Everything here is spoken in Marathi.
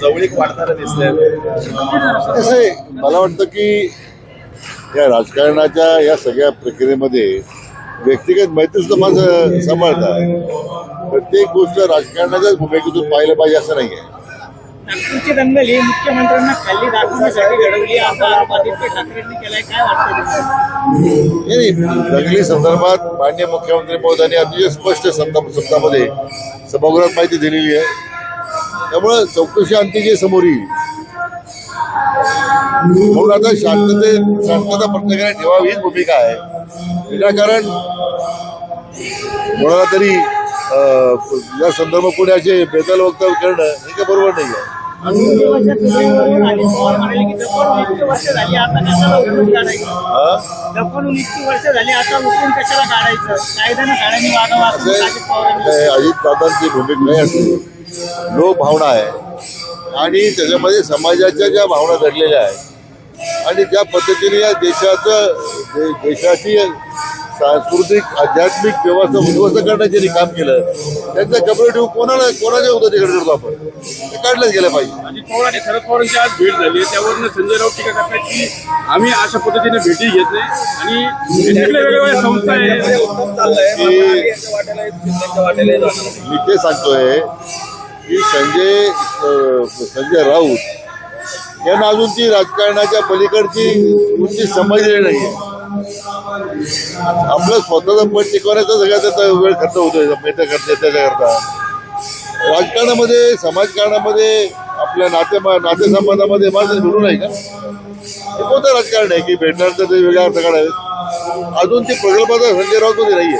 जवळीक वाढताना दिसतंय. मला वाटतं की या राजकारणाच्या या सगळ्या प्रक्रियेमध्ये व्यक्तिगत मैत्री सुद्धा माझं सांभाळतात प्रत्येक गोष्ट राजकारणाच्याच भूमिकेतून पाहिलं पाहिजे असं नाही आहे नागपूरची दंगल ही मुख्यमंत्र्यांना खाली दाखवण्यासाठी घडवली असा आरोप आदित्य ठाकरेंनी केलाय. काय वाटतं दंगली संदर्भात मान्य मुख्यमंत्री महोदयांनी अतिशय स्पष्ट शब्दा- शब्दामध्ये सभागृहात माहिती दिलेली आहे. त्यामुळं चौकशी अंती जे समोर येईल. म्हणून आता शांतते शांतता प्रत्येकाने ठेवावी हीच भूमिका आहे. विनाकारण कोणाला तरी या संदर्भात कोणी असे बेदल वक्तव्य करणं हे काही बरोबर नाही आहे. अजित हा? दादांची भूमिका काय असते लोक भावना आहे. आणि त्याच्यामध्ये समाजाच्या ज्या भावना दडलेल्या आहेत आणि ज्या पद्धतीने या देशाचं देशाची सांस्कृतिक आध्यात्मिक व्यवस्था उद्ध्वस्त करण्याचे काम केलं त्यांचा कपडे ठेवून कोणाला कोणाच्या उद्योगाकडे करतो आपण? ते काढलंच गेलं पाहिजे. अजित पवार आणि शरद पवारांची आज भेट झाली आहे. त्यावरनं संजय राऊत टीका करतात की आम्ही अशा पद्धतीने भेटी घेत नाही. आणि वेगवेगळ्या संस्था आहे. मी ते सांगतोय की संजय संजय राऊत यांना अजून ती राजकारणाच्या पलीकडची गोष्टी समजलेली नाहीये. आपलं स्वतःचं पट टिकवण्याचा सगळ्यात आता वेळ खर्च होतोय नेत्या करता त्याच्याकरता. राजकारणामध्ये समाजकारणामध्ये आपल्या नाते नातेसंबंधामध्ये माझं धरून आहे का? हे कोणतं राजकारण आहे की भेटणार तर ते वेगळ्या अर्थ काढावे अजून ती प्रकल्पाचा संजय राऊत मध्ये नाहीये.